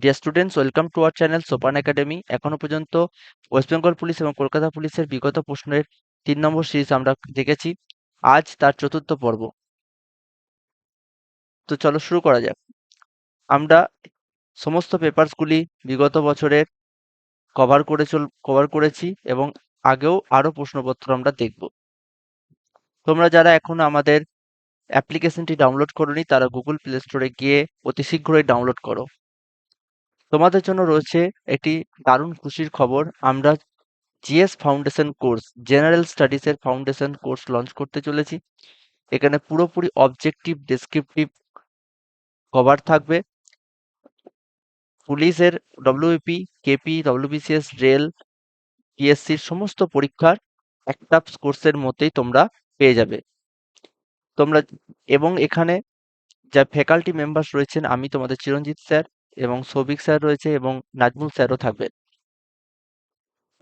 Dear students welcome to our channel Sopan academy এখনও পর্যন্ত West Bengal police এবং কলকাতা পুলিশের বিগত প্রশ্নের তিন নম্বর সিরিজ আমরা দেখেছি। আজ তার চতুর্থ পর্ব। তো চলো শুরু করা যাক। আমরা সমস্ত পেপারসগুলি বিগত বছরের কভার করে চল কভার করেছি এবং আগেও আরও প্রশ্নপত্র আমরা দেখব। তোমরা যারা এখনও আমাদের অ্যাপ্লিকেশনটি ডাউনলোড করোনি, তারা গুগল প্লে স্টোরে গিয়ে অতি শীঘ্রই ডাউনলোড করো। তোমাদের জন্য রয়েছে একটি দারুণ খুশির খবর। আমরা GS foundation course, general studies এর ফাউন্ডেশন কোর্স লঞ্চ করতে চলেছি। এখানে পুরোপুরি অবজেক্টিভ ডেসক্রিপটিভ কভার থাকবে। পুলিশের ডব্লিউপি কেপি ডব্লিউবিসিএস রেল পিএসসির সমস্ত পরীক্ষার একটা কোর্সের মধ্যেই তোমরা পেয়ে যাবে। তোমরা, এবং এখানে যা ফ্যাকাল্টি মেম্বার্স রয়েছেন, আমি তোমাদের চিরঞ্জিত স্যার। এবং সৌভিক স্যার রয়েছে এবং নাজমুল স্যারও থাকবেন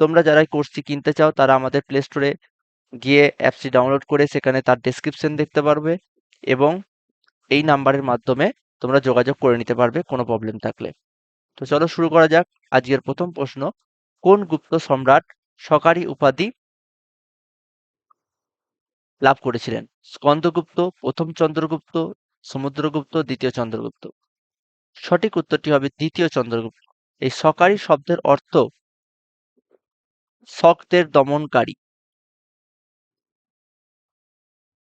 তোমরা যারা কোর্সটি কিনতে চাও, তারা আমাদের প্লে স্টোরে গিয়ে অ্যাপসটি ডাউনলোড করে সেখানে তার ডেসক্রিপশন দেখতে পারবে এবং এই নাম্বারের মাধ্যমে তোমরা যোগাযোগ করে নিতে পারবে, কোনো প্রবলেম থাকলে। তো চলো শুরু করা যাক। আজকের প্রথম প্রশ্ন, কোন গুপ্ত সম্রাট সকারি উপাধি লাভ করেছিলেন? স্কন্দগুপ্ত, প্রথম চন্দ্রগুপ্ত, সমুদ্রগুপ্ত, দ্বিতীয় চন্দ্রগুপ্ত। সঠিক উত্তরটি হবে দ্বিতীয় চন্দ্রগুপ্ত। এই সকারি শব্দের অর্থ শকদের দমনকারী।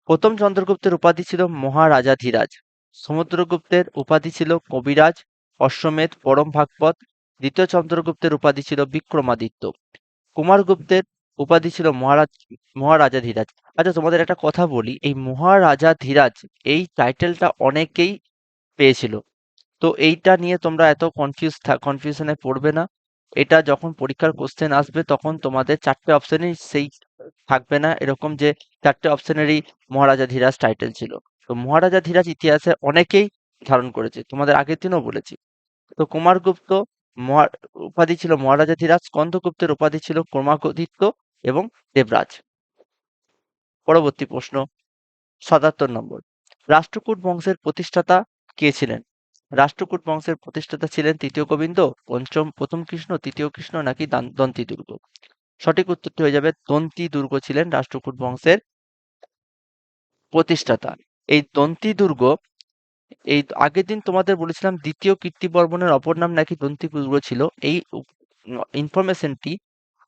প্রথম চন্দ্রগুপ্তের উপাধি ছিল মহারাজাধিরাজ। সমুদ্রগুপ্তের উপাধি ছিল কবিরাজ, অশ্বমেধ, পরম ভাগবত। দ্বিতীয় চন্দ্রগুপ্তের উপাধি ছিল বিক্রমাদিত্য। কুমারগুপ্তের উপাধি ছিল মহারাজ, মহারাজাধিরাজ। আচ্ছা তোমাদের একটা কথা বলি, এই মহারাজাধিরাজ এই টাইটেলটা অনেকেই পেয়েছিল। তো এইটা নিয়ে তোমরা এত কনফিউজ কনফিউশনে পড়বে না। এটা যখন পরীক্ষার কোশ্চেন আসবে, তখন তোমাদের চারটে অপশনেই সেই থাকবে না। এরকম যে চারটে অপশনেরই মহারাজা ধীরাজ টাইটেল ছিল। তো মহারাজা ধীরাজ ইতিহাসে অনেকেই ধারণ করেছে। তোমাদের আগের দিনও বলেছি। তো কুমারগুপ্ত উপাধি ছিল মহারাজা ধীরাজ স্কন্দগুপ্তের উপাধি ছিল ক্রমাগদিত্য এবং দেবরাজ। পরবর্তী প্রশ্ন, সাতাত্তর নম্বর। রাষ্ট্রকূট বংশের প্রতিষ্ঠাতা কে ছিলেন? রাষ্ট্রকূট বংশের প্রতিষ্ঠাতা ছিলেন তৃতীয় গোবিন্দ, পঞ্চম, প্রথম কৃষ্ণ, তৃতীয় কৃষ্ণ নাকি দান- দন্তি দুর্গ সঠিক উত্তরটি হয়ে যাবে দন্তি দুর্গ ছিলেন রাষ্ট্রকূট বংশের প্রতিষ্ঠাতা। এই দন্তি দুর্গ এই আগের দিন তোমাদের বলেছিলাম দ্বিতীয় কীর্তিবর্মনের অপর নাম নাকি দন্তি দুর্গ ছিল। এই ইনফরমেশনটি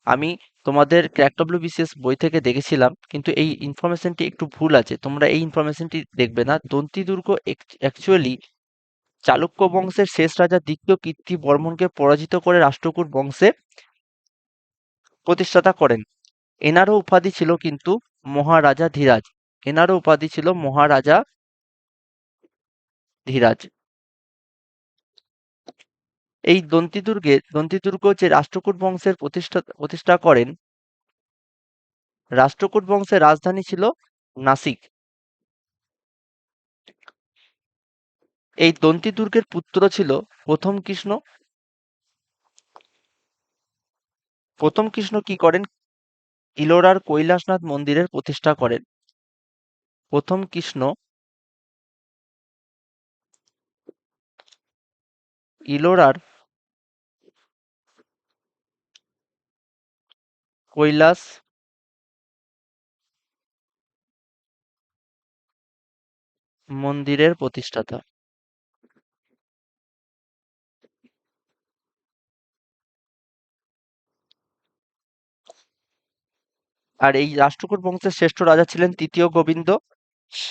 আমি তোমাদের ক্র্যাক বিশেষ বই থেকে দেখেছিলাম, কিন্তু এই ইনফরমেশনটি একটু ভুল আছে। তোমরা এই ইনফরমেশনটি দেখবে না। দন্তি দুর্গ অ্যাকচুয়ালি চালুক্য বংশের শেষ রাজা দ্বিতীয় কীর্তি বর্মনকে পরাজিত করে রাষ্ট্রকূট বংশে প্রতিষ্ঠাতা করেন। এনারও উপাধি ছিল কিন্তু মহারাজা ধীরাজ। এনারও উপাধি ছিল মহারাজা ধীরাজ। এই দন্তি দুর্গে দন্তি দুর্গ যে রাষ্ট্রকূট বংশের প্রতিষ্ঠা প্রতিষ্ঠা করেন, রাষ্ট্রকূট বংশের রাজধানী ছিল নাসিক। এই দন্তি দুর্গের পুত্র ছিল প্রথম কৃষ্ণ। প্রথম কৃষ্ণ কি করেন? ইলোরার কৈলাসনাথ মন্দিরের প্রতিষ্ঠা করেন। প্রথম কৃষ্ণ ইলোরার কৈলাস মন্দিরের প্রতিষ্ঠাতা। আর এই রাষ্ট্রকূট বংশের শ্রেষ্ঠ রাজা ছিলেন তৃতীয় গোবিন্দ।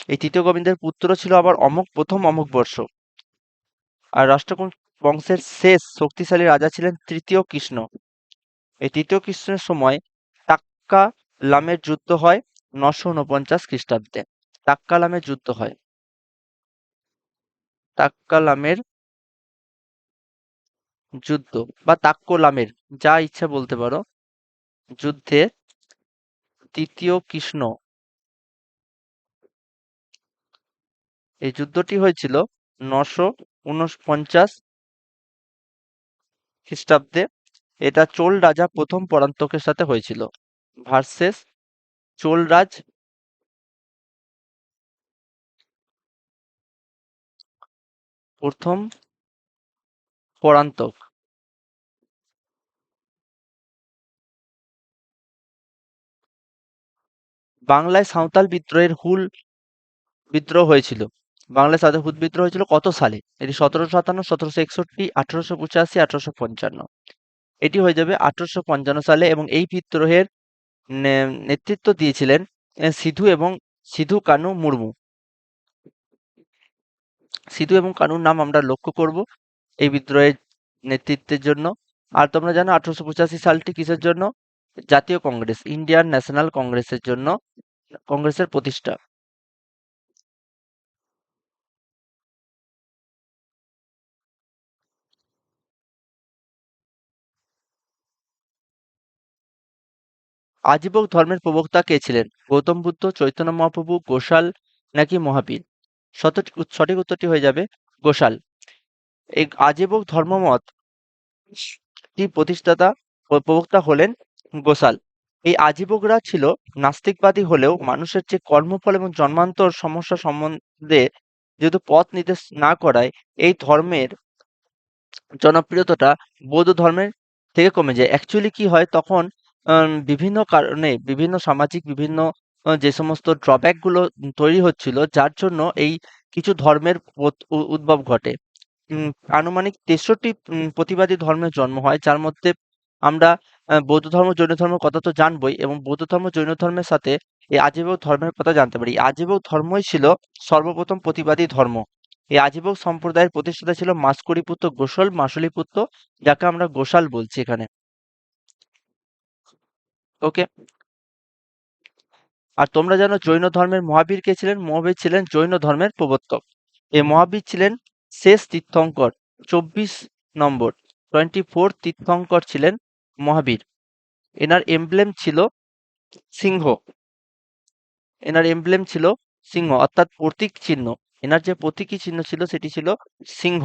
এই তৃতীয় গোবিন্দের পুত্র ছিল আবার অমুক, প্রথম অমুক বর্ষ। আর রাষ্ট্রকূট বংশের শেষ শক্তিশালী রাজা ছিলেন তৃতীয় কৃষ্ণ। এই তৃতীয় কৃষ্ণের সময় টাক্কা লামের যুদ্ধ হয় নশো উনপঞ্চাশ খ্রিস্টাব্দে। টাক্কা লামের যুদ্ধ হয়। তাক্কালামের যুদ্ধ বা তাক্কলামের যা ইচ্ছা বলতে পারো। যুদ্ধে তৃতীয় কৃষ্ণ। এই যুদ্ধটি হয়েছিল নশো উনপঞ্চাশ খ্রিস্টাব্দে। এটা চোল রাজা প্রথম পরান্তকের সাথে হয়েছিল ভার্সেস চোল রাজ। প্রথম পরান্তক। বাংলায় সাঁওতাল বিদ্রোহের হুল বিদ্রোহ হয়েছিল। বাংলায় সাঁওতাল হুল বিদ্রোহ হয়েছিল কত সালে? এটি সতেরোশো সাতান্ন, সতেরোশো একষট্টি, আঠারোশো পঁচাশি, আঠারোশো পঞ্চান্ন। এটি হয়ে যাবে আঠারোশো পঞ্চান্ন সালে এবং এই বিদ্রোহের নেতৃত্ব দিয়েছিলেন সিধু এবং সিধু কানু মুর্মু। সিধু এবং কানুর নাম আমরা লক্ষ্য করব এই বিদ্রোহের নেতৃত্বের জন্য। আর তোমরা জানো আঠারোশো পঁচাশি সালটি কিসের জন্য? জাতীয় কংগ্রেস, ইন্ডিয়ান ন্যাশনাল কংগ্রেসের জন্য কংগ্রেসের প্রতিষ্ঠা। আজীবক ধর্মের প্রবক্তা কে ছিলেন? গৌতম বুদ্ধ, চৈতন্য মহাপ্রভু গোশাল নাকি মহাবীর? সঠিক উত্তরটি হয়ে যাবে গোশাল এই আজীবক ধর্মমত প্রতিষ্ঠাতা, প্রবক্তা হলেন গোশাল এই আজীবকরা ছিল নাস্তিকবাদী হলেও মানুষের যে কর্মফল এবং জন্মান্তর সমস্যা সম্বন্ধে যেহেতু পথ নির্দেশ না করায়, এই ধর্মের জনপ্রিয়তাটা বৌদ্ধ ধর্মের থেকে কমে যায়। অ্যাকচুয়ালি কি হয়? তখন বিভিন্ন কারণে বিভিন্ন সামাজিক, বিভিন্ন যে সমস্ত ড্রব্যাকগুলো তৈরি হচ্ছিল, যার জন্য এই কিছু ধর্মের উদ্ভব ঘটে। আনুমানিক তেষট্টি প্রতিবাদী ধর্মের জন্ম হয়, যার মধ্যে আমরা বৌদ্ধ ধর্ম, জৈন ধর্মের কথা তো জানবই এবং বৌদ্ধ ধর্ম, জৈন ধর্মের সাথে এই আজীবক ধর্মের কথা জানতে পারি। আজীবক ধর্মই ছিল সর্বপ্রথম প্রতিবাদী ধর্ম। এই আজীবক সম্প্রদায়ের প্রতিষ্ঠাতা ছিল মাস্করি পুত্র গোসল মাসুলি পুত্র যাকে আমরা গোশাল বলছি এখানে। ওকে? আর তোমরা জানো জৈন ধর্মের মহাবীর কে ছিলেন? মহাবীর ছিলেন জৈন ধর্মের প্রবর্তক। এই মহাবীর ছিলেন শেষ তীর্থঙ্কর, চব্বিশ নম্বর টোয়েন্টি ফোর তীর্থঙ্কর ছিলেন মহাবীর। এনার এমব্লেম ছিল সিংহ। এনার এমব্লেম ছিল সিংহ, অর্থাৎ প্রতীক চিহ্ন। এনার যে প্রতীকী চিহ্ন ছিল, সেটি ছিল সিংহ।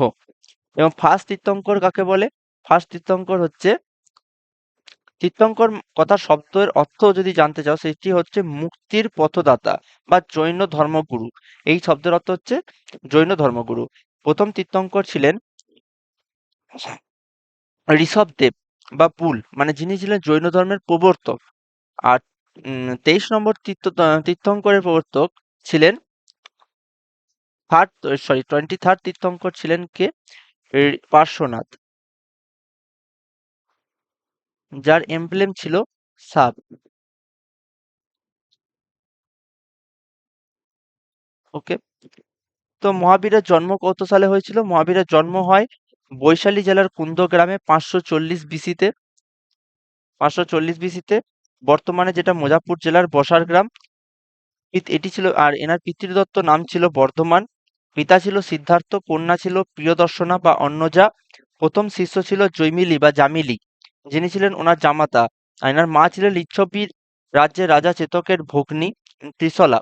এবং ফার্স্ট তীর্থঙ্কর কাকে বলে? ফার্স্ট তীর্থঙ্কর হচ্ছে, তীর্থঙ্কর কথা শব্দের অর্থ যদি জানতে চাও, সেটি হচ্ছে মুক্তির পথদাতা বা জৈন ধর্মগুরু। এই শব্দের অর্থ হচ্ছে জৈন ধর্মগুরু। প্রথম তীর্থঙ্কর ছিলেন ঋষভদেব। বা পুল মানে যিনি ছিলেন জৈন ধর্মের প্রবর্তক। আর তেইশ নম্বর তীর্থ, তীর্থঙ্করের প্রবর্তক ছিলেন থার্ড সরি টোয়েন্টি থার্ড তীর্থঙ্কর ছিলেন কে? পার্শ্বনাথ। যার এমপ্লেম ছিল সাপ। ওকে তো মহাবীরের জন্ম কত সালে হয়েছিল? মহাবীরের জন্ম হয় বৈশালী জেলার কুন্দ গ্রামে পাঁচশো চল্লিশ বিসিতে, পাঁচশো চল্লিশ বিসিতে বর্তমানে যেটা মোজাপুর জেলার বসার গ্রাম এটি ছিল, আর এনার পিতৃদত্ত নাম ছিল বর্ধমান। পিতা ছিল সিদ্ধার্থ, কন্যা ছিল প্রিয়দর্শনা বা অন্নজা প্রথম শিষ্য ছিল জৈমিলি বা জামিলি, যিনি ছিলেন ওনার জামাতা। আর এনার মা ছিলেন লিচ্ছবির রাজ্যের রাজা চেতকের ভগ্নী ত্রিশলা।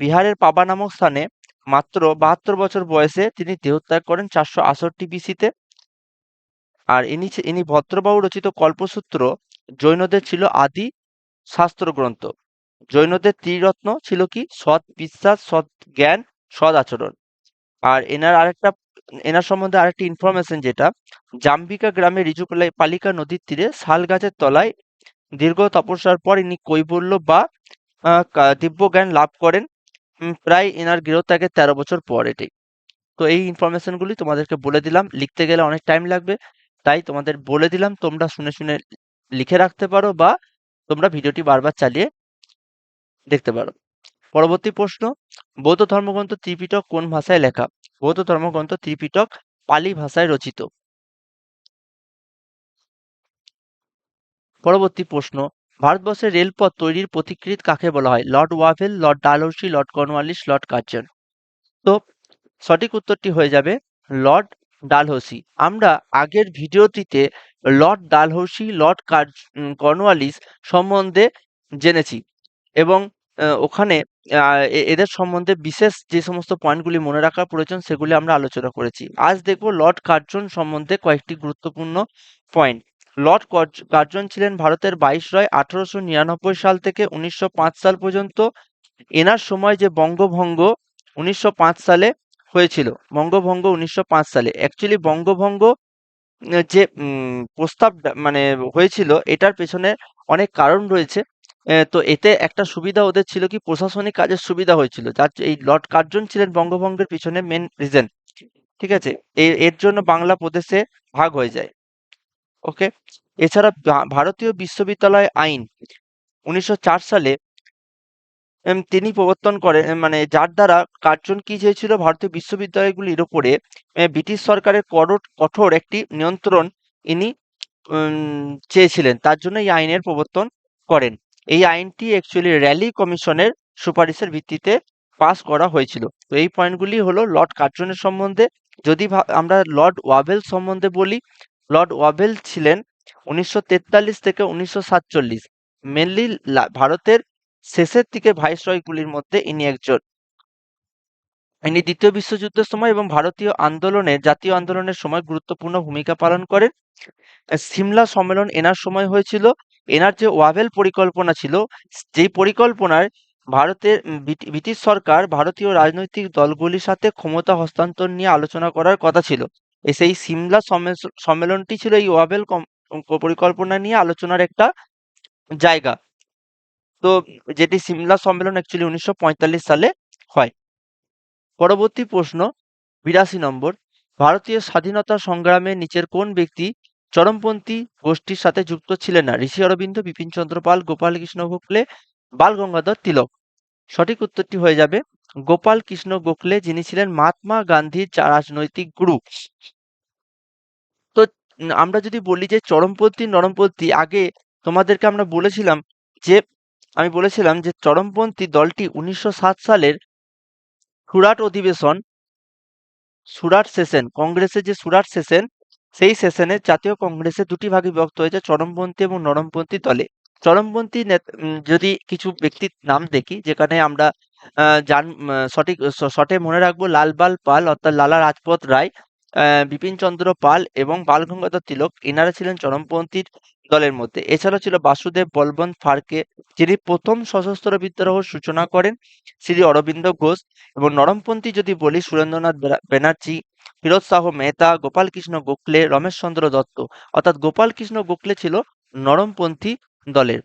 বিহারের পাবা নামক স্থানে মাত্র বাহাত্তর বছর বয়সে তিনি দেহত্যাগ করেন চারশো আষট্টি বিসিতে আর ইনি ইনি ভদ্রবাবু রচিত কল্পসূত্র জৈনদের ছিল আদি শাস্ত্র গ্রন্থ জৈনদের ত্রিরত্ন ছিল কি? সৎ বিশ্বাস, সৎ জ্ঞান, সৎ আচরণ। আর এনার আরেকটা, এনার সম্বন্ধে আরেকটি ইনফরমেশন যেটা, জাম্বিকা গ্রামে রিজু পালিকা নদীর তীরে শাল গাছের তলায় দীর্ঘ তপস্যার পর ইনি কৈবল্য বা দিব্য জ্ঞান লাভ করেন। প্রায় এনার গৃহত্যাগের তেরো বছর পর এটি তো এই ইনফরমেশনগুলি তোমাদেরকে বলে দিলাম, লিখতে গেলে অনেক টাইম লাগবে। তাই তোমাদের বলে দিলাম, তোমরা শুনে শুনে লিখে রাখতে পারো বা তোমরা ভিডিওটি বারবার চালিয়ে দেখতে পারো। পরবর্তী প্রশ্ন, বৌদ্ধ ধর্মগ্রন্থ ত্রিপিটক কোন ভাষায় লেখা? বৌদ্ধ ধর্মগ্রন্থ ত্রিপিটক পালি ভাষায় রচিত। পরবর্তী প্রশ্ন ভারতবর্ষের রেলপথ তৈরির পথিকৃৎ কাকে বলা হয়? Lord Wavell, lord Dalhousie, lord Cornwallis, lord Curzon. তো সঠিক উত্তরটি হয়ে যাবে লর্ড ডালহৌসি। আমরা আগের ভিডিওটিতে lord Dalhousie, lord Curzon- Cornwallis সম্বন্ধে জেনেছি এবং ওখানে এদের সম্বন্ধে বিশেষ যে সমস্ত পয়েন্টগুলি মনে রাখার প্রয়োজন সেগুলি আমরা আলোচনা করেছি। আজ দেখব লর্ড কার্জন সম্বন্ধে কয়েকটি গুরুত্বপূর্ণ পয়েন্ট। লর্ড কার্জন ছিলেন ভারতের বাইশরয় আঠারোশো নিরানব্বই সাল থেকে উনিশশো পাঁচ সাল পর্যন্ত। এনার সময় যে বঙ্গভঙ্গ উনিশশো পাঁচ সালে হয়েছিল, বঙ্গভঙ্গ উনিশশো পাঁচ সালে। অ্যাকচুয়ালি বঙ্গভঙ্গ যে প্রস্তাব মানে হয়েছিল, এটার পেছনে অনেক কারণ রয়েছে। তো এতে একটা সুবিধা ওদের ছিল কি, প্রশাসনিক কাজের সুবিধা হয়েছিল। যার এই লর্ড কার্জন ছিলেন বঙ্গভঙ্গের পিছনে মেন রিজন ঠিক আছে? এর জন্য বাংলা প্রদেশে ভাগ হয়ে যায়। ওকে এছাড়া ভারতীয় বিশ্ববিদ্যালয় আইন উনিশশো চার সালে তিনি প্রবর্তন করেন মানে যার দ্বারা কার্জন কি চেয়েছিল ভারতীয় বিশ্ববিদ্যালয়গুলির উপরে ব্রিটিশ সরকারের কঠোর কঠোর একটি নিয়ন্ত্রণ ইনি চেয়েছিলেন। তার জন্য এই আইনের প্রবর্তন করেন। এই আইনটি অ্যাকচুয়ালি র্যালি কমিশনের সুপারিশের ভিত্তিতে পাস করা হয়েছিল। তো এই পয়েন্টগুলি হলো লর্ড কার্জনের সম্বন্ধে। যদি আমরা লর্ড ওয়াভেল সম্বন্ধে বলি লর্ড ওয়াভেল ছিলেন উনিশশো তেতাল্লিশ থেকে উনিশশো মেনলি ভারতের শেষের দিকে ভাইসরয়গুলির মধ্যে ইনি একজন। ইনি দ্বিতীয় বিশ্বযুদ্ধের সময় এবং ভারতীয় আন্দোলনে, জাতীয় আন্দোলনের সময় গুরুত্বপূর্ণ ভূমিকা পালন করেন। সিমলা সম্মেলন এনার সময় হয়েছিল। এনার যে ওয়াভেল পরিকল্পনা ছিল, যেই পরিকল্পনায় ভারতের ব্রিটিশ সরকার ভারতীয় রাজনৈতিক দলগুলির সাথে ক্ষমতা হস্তান্তর নিয়ে আলোচনা করার কথা ছিল। সেই সিমলা সম্মেলনটি ছিল এই ওয়াভেল পরিকল্পনা নিয়ে আলোচনার একটা জায়গা। তো যেটি সিমলা সম্মেলন অ্যাকচুয়ালি উনিশশো সালে হয়। পরবর্তী প্রশ্ন, বিরাশি নম্বর, ভারতীয় স্বাধীনতা সংগ্রামে নিচের কোন ব্যক্তি চরমপন্থী গোষ্ঠীর সাথে যুক্ত ছিলেন না? ঋষি অরবিন্দ, বিপিন চন্দ্র পাল গোপাল কৃষ্ণ গোখলে বাল গঙ্গাধর তিলক। সঠিক উত্তরটি হয়ে যাবে গোপাল কৃষ্ণ গোখলে, যিনি ছিলেন মহাত্মা গান্ধীর রাজনৈতিক গুরু। তো আমরা যদি বলি যে চরমপন্থী, নরমপন্থী, আগে তোমাদেরকে আমরা বলেছিলাম যে, আমি বলেছিলাম যে চরমপন্থী দলটি উনিশশো সাত সালের সুরাট অধিবেশন, সুরাট সেশন, কংগ্রেসের যে সুরাট সেশন, সেই সেশনে জাতীয় কংগ্রেসে দুটি ভাগে বিভক্ত হয়েছে, চরমপন্থী এবং নরমপন্থী দলে। চরমপন্থী যদি কিছু ব্যক্তির নাম দেখি, যেখানে আমরা জান সঠিক শটে মনে রাখব লালবাল পাল অর্থাৎ লালা রাজপথ রায় বিপিন চন্দ্র পাল এবং বাল গঙ্গাধর তিলক, এনারা ছিলেন চরমপন্থীর দলের মধ্যে। এছাড়াও ছিল বাসুদেব বলবন্ত ফারকে, যিনি প্রথম সশস্ত্র বিদ্রোহ সূচনা করেন, শ্রী অরবিন্দ ঘোষ এবং নরমপন্থী যদি বলি, সুরেন্দ্রনাথ ব্যানার্জি ফিরোজ শাহ মেহতা গোপাল কৃষ্ণ গোখলে রমেশ চন্দ্র দত্ত। অর্থাৎ গোপাল কৃষ্ণ গোখলে ছিল নরমপন্থী দলের।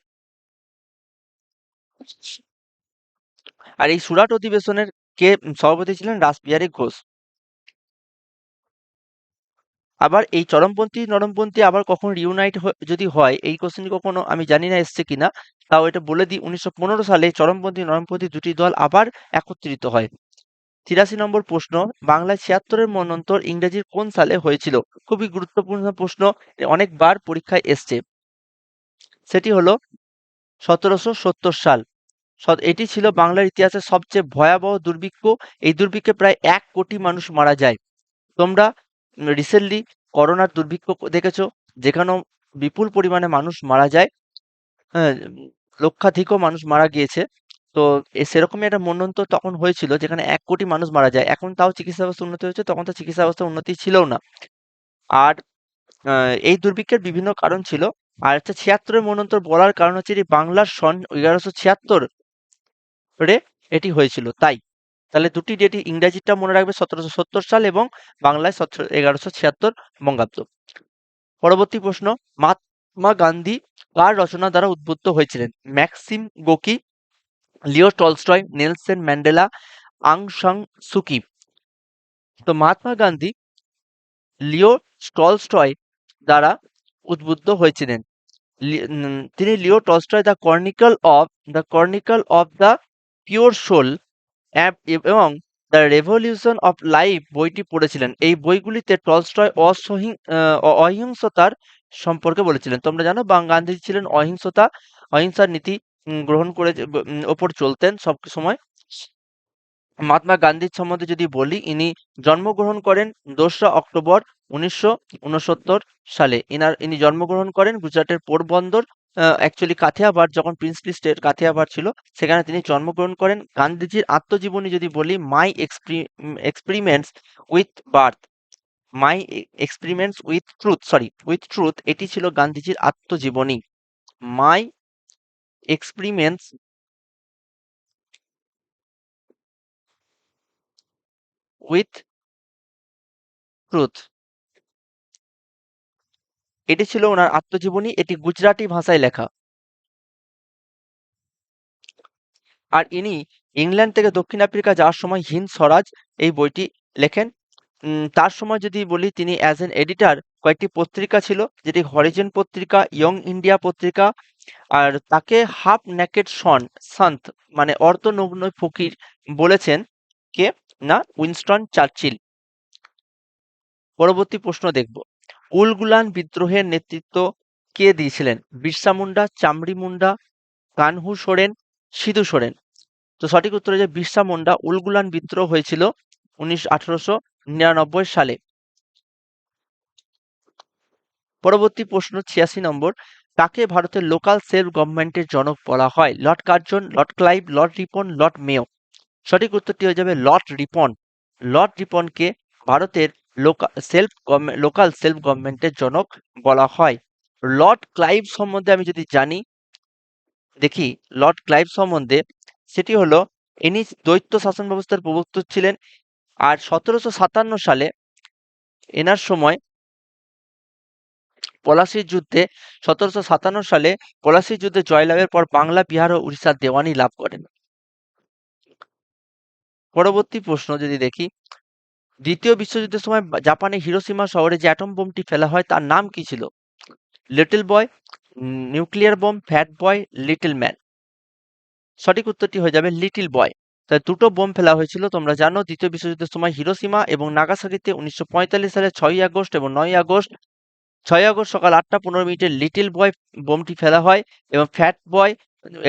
আর এই সুরাট অধিবেশনের কে সভাপতি ছিলেন? রাসবিহারী ঘোষ। আবার এই চরমপন্থী, নরমপন্থী আবার কখন রিউনাইট যদি হয়, এই কোশ্চেন কখনো আমি জানি না এসছে কিনা, তাও এটা বলে দিই, উনিশশো পনেরো সালে চরমপন্থী, নরমপন্থী দুটি দল আবার একত্রিত হয়। তিরাশি নম্বর প্রশ্ন, বাংলায় ছিয়াত্তরের মনন্তর ইংরেজির কোন সালে হয়েছিল? খুবই গুরুত্বপূর্ণ প্রশ্ন অনেকবার পরীক্ষায় এসছে। সেটি হলো সতেরোশো সত্তর সাল। এটি ছিল বাংলার ইতিহাসে সবচেয়ে ভয়াবহ দুর্ভিক্ষ। এই দুর্ভিক্ষে প্রায় এক কোটি মানুষ মারা যায়। তোমরা রিসেন্টলি করোনার দুর্ভিক্ষ দেখেছ, যেখানেও বিপুল পরিমাণে মানুষ মারা যায়। হ্যাঁ লক্ষাধিকও মানুষ মারা গিয়েছে। তো সেরকমই একটা মন্বন্ত তখন হয়েছিল, যেখানে এক কোটি মানুষ মারা যায়। এখন তাও চিকিৎসা ব্যবস্থা উন্নতি হয়েছে, তখন তো চিকিৎসা ব্যবস্থা উন্নতি ছিল না। আর এই দুর্ভিক্ষের বিভিন্ন কারণ ছিল। আর হচ্ছে ছিয়াত্তরের মন্বন্তর বলার কারণ হচ্ছে যে বাংলার সন এগারোশো ছিয়াত্তর রে, এটি হয়েছিল, তাই। তাহলে দুটি ডেটই ইংরেজিটা মনে রাখবে, সতেরোশো সত্তর সাল এবং বাংলায় সতেরো, এগারোশো ছিয়াত্তর বঙ্গাব্দ। পরবর্তী প্রশ্ন, মহাত্মা গান্ধী কার রচনা দ্বারা উদ্বুদ্ধ হয়েছিলেন? Maxim গোকি, Leo Tolstoy, Nelson Mandela, Aung San Suu Kyi তো মহাত্মা গান্ধী লিও টলস্টয় দ্বারা উদ্বুদ্ধ হয়েছিলেন। তিনি Leo Tolstoy the chronicle of the chronicle of the pure soul এবং দ্য রেভলিউশন অফ লাইফ বইটি পড়েছিলেন। এই বইগুলিতে টলস্টয় অসহিং অহিংসতার সম্পর্কে বলেছিলেন। তোমরা জানো, বা গান্ধীজি ছিলেন অহিংসতা, অহিংসার নীতি গ্রহণ করে ওপর চলতেন সব সময়। মহাত্মা গান্ধীর সম্বন্ধে যদি বলি, ইনি জন্মগ্রহণ করেন দোসরা অক্টোবর উনিশশো উনসত্তর সালে। ইনার, ইনি জন্মগ্রহণ করেন গুজরাটের পোরবন্দর অ্যাকচুয়ালি কাথিয়াবাড় যখন প্রিন্সলি স্টেট কাথিয়াবাড় ছিল, সেখানে তিনি জন্মগ্রহণ করেন। গান্ধীজির আত্মজীবনী যদি বলি my experiments with birth my experiments with truth sorry with truth এটি ছিল গান্ধীজির আত্মজীবনী। মাই এক্সপেরিমেন্টস উইথ ট্রুথ এটি ছিল ওনার আত্মজীবনী, এটি গুজরাটি ভাষায় লেখা। আর ইনি ইংল্যান্ড থেকে দক্ষিণ আফ্রিকা যাওয়ার সময় হিন্দ স্বরাজ এই বইটি লেখেন। তার সময় যদি বলি, তিনি অ্যাজ এন এডিটার কয়েকটি পত্রিকা ছিল, যেটি হরিজেন পত্রিকা ইয়ং ইন্ডিয়া পত্রিকা, আর তাকে হাফ নেকেড সন সন্ত মানে অর্ধনগ্ন ফকির বলেছেন কে? না, উইনস্টন চার্চিল। পরবর্তী প্রশ্ন দেখব। উলগুলান বিদ্রোহের নেতৃত্ব কে দিয়েছিলেন? বিরসা মুন্ডা, চামড়ি মুন্ডা, কানহু সোরেন, সিধু সোরেন। তো সঠিক উত্তর হচ্ছে বিরসা মুন্ডা। উলগুলান বিদ্রোহ হয়েছিল উনিশ আঠারোশো নিরানব্বই সালে। পরবর্তী প্রশ্ন ছিয়াশি নম্বর। কাকে ভারতের লোকাল সেলফ গভর্নমেন্টের জনক বলা হয়? Lord Curzon, Lord Clive, Lord Ripon, Lord Mayo. সঠিক উত্তরটি হয়ে যাবে লর্ড রিপন। লর্ড রিপনকে ভারতের লোকাল সেলফ লোকাল সেলফ গভর্নমেন্টের জনক বলা হয়। লর্ড ক্লাইভ সম্বন্ধে আমি যদি জানি, দেখি লর্ড ক্লাইভ সম্বন্ধে সেটি হলো, ইনি দ্বৈত শাসন ব্যবস্থার প্রবর্তক ছিলেন আর সতেরোশো সাতান্ন সালে এনার সময় পলাশির যুদ্ধে, সতেরোশো সাতান্ন সালে পলাশির যুদ্ধে জয়লাভের পর বাংলা, বিহার ও উড়িষ্যার দেওয়ানি লাভ করেন। পরবর্তী প্রশ্ন যদি দেখি দ্বিতীয় বিশ্বযুদ্ধের সময় জাপানের হিরোসীমা শহরে যে অ্যাটম বোমটি ফেলা হয়, তার নাম কি ছিল? Little Boy nuclear bomb, Fat Boy, Little Man. সঠিক উত্তরটি হয়ে যাবে লিটল বয়। তাই দুটো বোম ফেলা হয়েছিল, তোমরা জানো। দ্বিতীয় বিশ্বযুদ্ধের সময় হিরোসীমা এবং নাগাসাকিতে উনিশশো পঁয়তাল্লিশ সালে ছয়ই আগস্ট এবং নয় আগস্ট ছয় আগস্ট সকাল আটটা পনেরো মিনিটে লিটল বয় বোমটি ফেলা হয় এবং ফ্যাট বয়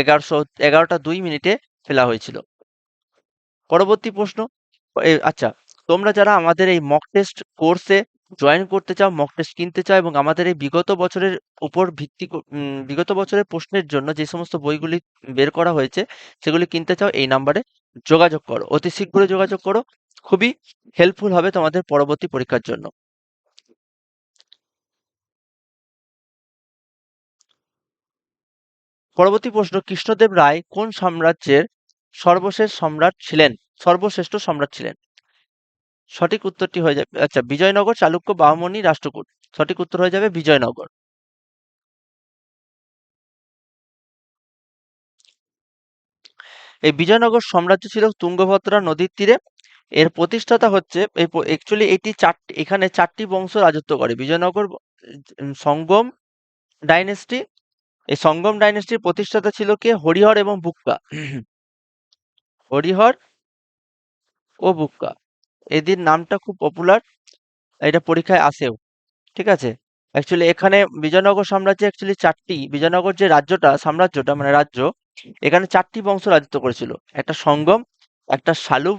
এগারোশো, এগারোটা দুই মিনিটে ফেলা হয়েছিল। পরবর্তী প্রশ্ন আচ্ছা তোমরা যারা আমাদের এই মক টেস্ট কোর্সে জয়েন করতে চাও মক টেস্ট কিনতে চাও এবং আমাদের এই বিগত বছরের উপর ভিত্তি বিগত বছরের প্রশ্নের জন্য যে সমস্ত বইগুলি বের করা হয়েছে, সেগুলি কিনতে চাও, এই নাম্বারে যোগাযোগ করো। অতি শীঘ্রই যোগাযোগ করো। খুবই হেল্পফুল হবে তোমাদের পরবর্তী পরীক্ষার জন্য। পরবর্তী প্রশ্ন, কৃষ্ণদেব রায় কোন সাম্রাজ্যের সর্বশেষ সম্রাট ছিলেন? সর্বশ্রেষ্ঠ সম্রাট ছিলেন। সঠিক উত্তরটি হয়ে যাবে আচ্ছা বিজয়নগর, চালুক্য বামনী রাষ্ট্রকূট। সঠিক উত্তর হয়ে যাবে বিজয়নগর। এই বিজয়নগর সাম্রাজ্য ছিল তুঙ্গভদ্রা নদীর তীরে। এর প্রতিষ্ঠাতা হচ্ছে, এই এটি চারটি এখানে চারটি বংশ রাজত্ব করে। বিজয়নগর সঙ্গম ডাইনেস্টি এই সঙ্গম ডাইনেস্টির প্রতিষ্ঠাতা ছিল কে? হরিহর এবং বুক্কা। হরিহর ও বুক্কা। এদের নামটা খুব পপুলার এটা পরীক্ষায় আসেও, ঠিক আছে? অ্যাকচুয়ালি এখানে বিজয়নগর সাম্রাজ্যে অ্যাকচুয়ালি চারটি, বিজয়নগর যে রাজ্যটা, সাম্রাজ্যটা মানে রাজ্য, এখানে চারটি বংশ রাজত্ব করেছিল। একটা সঙ্গম, একটা শালুব,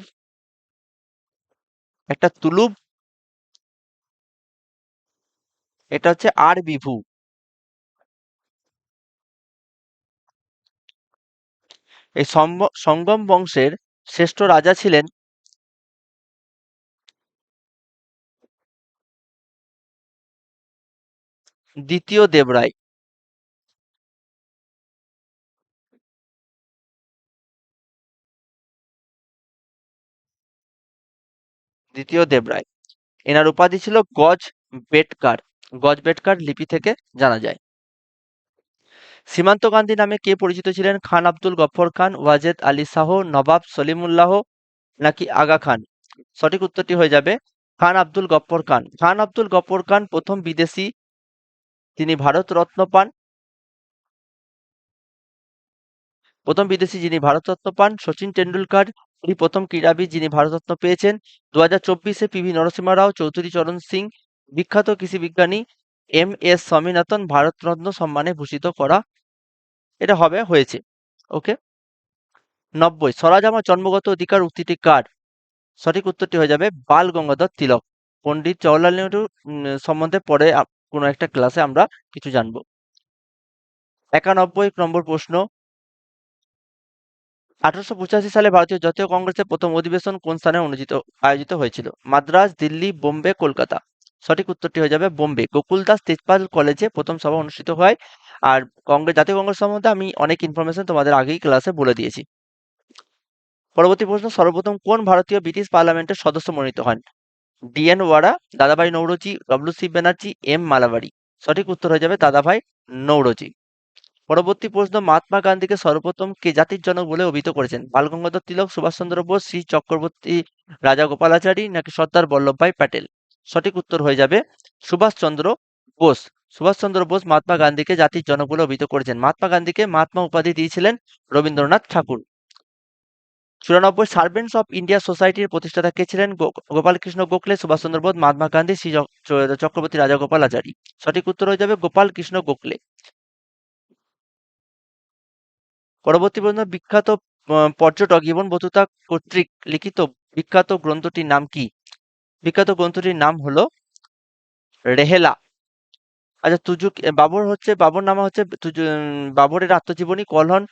একটা তুলুব, এটা হচ্ছে আর বিভু। এই সঙ্গম বংশের শ্রেষ্ঠ রাজা ছিলেন দ্বিতীয় দেবরায়। দ্বিতীয় দেবরায়। এনার উপাধি ছিল গজ বেটকার। গজ বেটকার লিপি থেকে জানা যায়। সীমান্ত গান্ধী নামে কে পরিচিত ছিলেন? খান আব্দুল গফর খান, ওয়াজেদ আলী শাহ, নবাব সলিমুল্লাহ নাকি আগা খান? সঠিক উত্তরটি হয়ে যাবে খান আব্দুল গফর খান। খান আব্দুল গফর খান প্রথম বিদেশি তিনি ভারত রত্ন পান। প্রথম বিদেশি যিনি ভারতরত্ন পান সচিন টেন্ডুলকার উনি প্রথম ক্রীড়াবিদ যিনি ভারতরত্ন পেয়েছেন। দু হাজার চব্বিশে পিভি নরসিংহ রাও, চৌধুরী চরণ সিং, বিখ্যাত কৃষি বিজ্ঞানী এম এস স্বামীনাথন ভারতরত্ন সম্মানে ভূষিত করা এটা হবে, হয়েছে। ওকে? নব্বই, স্বরাজ আমার জন্মগত অধিকার উক্তিটি কার? সঠিক উত্তরটি হয়ে যাবে, বাল গঙ্গাধর তিলক। পণ্ডিত জওয়াহরলাল নেহরু সম্বন্ধে পরে কোনো একটা ক্লাসে আমরা কিছু জানব। একানব্বই নম্বর প্রশ্ন। আঠারোশো পঁচাশি সালে ভারতীয় জাতীয় কংগ্রেসের প্রথম অধিবেশন কোন স্থানে অনুষ্ঠিত, আয়োজিত হয়েছিল? মাদ্রাজ, দিল্লি, বোম্বে, কলকাতা। সঠিক উত্তরটি হয়ে যাবে বোম্বে। গোকুল দাস তেজপাল কলেজে প্রথম সভা অনুষ্ঠিত হয় আর কংগ্রেস, জাতীয় কংগ্রেস সম্বন্ধে আমি অনেক ইনফরমেশন তোমাদের আগেই ক্লাসে বলে দিয়েছি। পরবর্তী প্রশ্ন, সর্বপ্রথম কোন ভারতীয় ব্রিটিশ পার্লামেন্টের সদস্য মনোনীত হন? D N Dadabhai Naoroji W C Banerjee, M Malabari. সঠিক উত্তর হয়ে যাবে দাদাভাই নৌরজি। পরবর্তী প্রশ্ন, মহাত্মা গান্ধীকে সর্বপ্রথম কে জাতির জনক বলে অভিহিত করেছেন? বালগঙ্গাধর তিলক, সুভাষচন্দ্র বোস, শ্রী চক্রবর্তী রাজা গোপালাচারী নাকি সর্দার বল্লভভাই প্যাটেল? সঠিক উত্তর হয়ে যাবে সুভাষচন্দ্র বোস। সুভাষচন্দ্র বোস মহাত্মা গান্ধীকে জাতির জনক বলে অভিহিত করেছেন। মহাত্মা গান্ধীকে মহাত্মা উপাধি দিয়েছিলেন রবীন্দ্রনাথ ঠাকুর। চুরানব্বই সার্ভেন্টস অফ ইন্ডিয়া সোসাইটির প্রতিষ্ঠাতা কে ছিলেন গোপালকৃষ্ণ গোখলে, সুভাষচন্দ্র বোস, মহাত্মা গান্ধী, শ্রী চক্রবর্তী চক্রবর্তী রাজাগোপালাচারী সঠিক উত্তর হয়ে যাবে গোপাল কৃষ্ণ গোখলে। পরবর্তী প্রশ্ন বিখ্যাত পর্যটক ইবন বতুতা কর্তৃক লিখিত বিখ্যাত গ্রন্থটির নাম কি? বিখ্যাত গ্রন্থটির নাম হলো রেহেলা। আচ্ছা তুজুক বাবর হচ্ছে, বাবর নামা হচ্ছে বাবরের আত্মজীবনী কলহন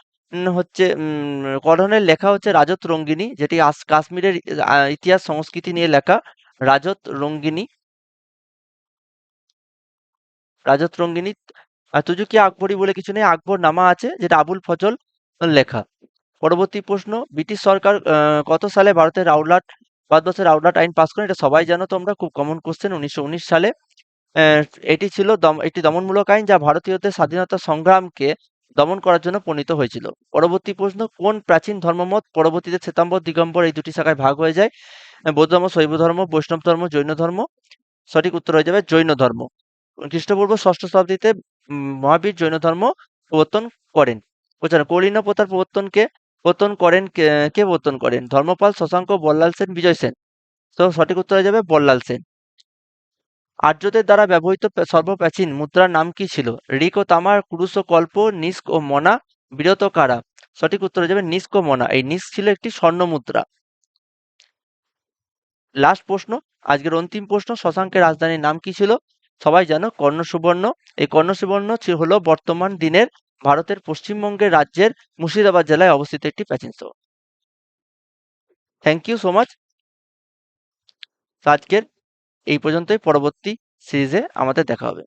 হচ্ছে উম, কলহনের লেখা হচ্ছে রাজত রঙ্গিনী যেটি কাশ্মীরের ইতিহাস সংস্কৃতি নিয়ে লেখা। রাজত রঙ্গিনী। রাজত রঙ্গিনী আর তুজুকি আকবরী বলে কিছু নেই আকবর নামা আছে যেটা আবুল ফজল লেখা। পরবর্তী প্রশ্ন ব্রিটিশ সরকার আহ, কত সালে ভারতের রাউলাট ভারতবর্ষের রাউলাট আইন পাস করেন এটা সবাই জানো তোমরা খুব কমন কোশ্চেন উনিশশো উনিশ সালে। আহ, এটি ছিল দম একটি দমনমূলক আইন যা ভারতীয়দের স্বাধীনতা সংগ্রামকে দমন করার জন্য প্রণীত হয়েছিল। পরবর্তী প্রশ্ন, কোন প্রাচীন ধর্মমত পরবর্তীতে শ্বেতাম্বর, দিগম্বর এই দুটি শাখায় ভাগ হয়ে যায়? বৌদ্ধ ধর্ম, শৈব ধর্ম, বৈষ্ণব ধর্ম, জৈন ধর্ম? সঠিক উত্তর হয়ে যাবে জৈন ধর্ম। খ্রিস্টপূর্ব ষষ্ঠ শতাব্দীতে মহাবীর জৈন ধর্ম প্রবর্তন করেন। বুঝছেন কৌলিন্য প্রথার প্রবর্তনকে প্রবর্তন করেন কে প্রবর্তন করেন? ধর্মপাল, শশাঙ্ক, বল্লাল সেন, বিজয় সেন। তো সঠিক উত্তর হয়ে যাবে বল্লাল সেন। আর্যদের দ্বারা ব্যবহৃত সর্বপ্রাচীন মুদ্রার নাম কি ছিল? ঋক ও তামার, কুরুশ ও কল্প, নিস্ক ও মনা, বিরত কারা? সঠিক উত্তর হয়ে যাবে নিস্ক ও মনা। এই নিস্ক ছিল একটি স্বর্ণ মুদ্রা। লাস্ট প্রশ্ন, আজকের অন্তিম প্রশ্ন, শশাঙ্কের রাজধানীর নাম কি ছিল? সবাই জানো কর্ণ সুবর্ণ এই কর্ণ সুবর্ণ হলো বর্তমান দিনের ভারতের পশ্চিমবঙ্গের রাজ্যের মুর্শিদাবাদ জেলায় অবস্থিত একটি প্রাচীন শহর থ্যাংক ইউ সো মাচ আজকের এই পর্যন্তই পরবর্তী সিরিজে আমাদের দেখা হবে।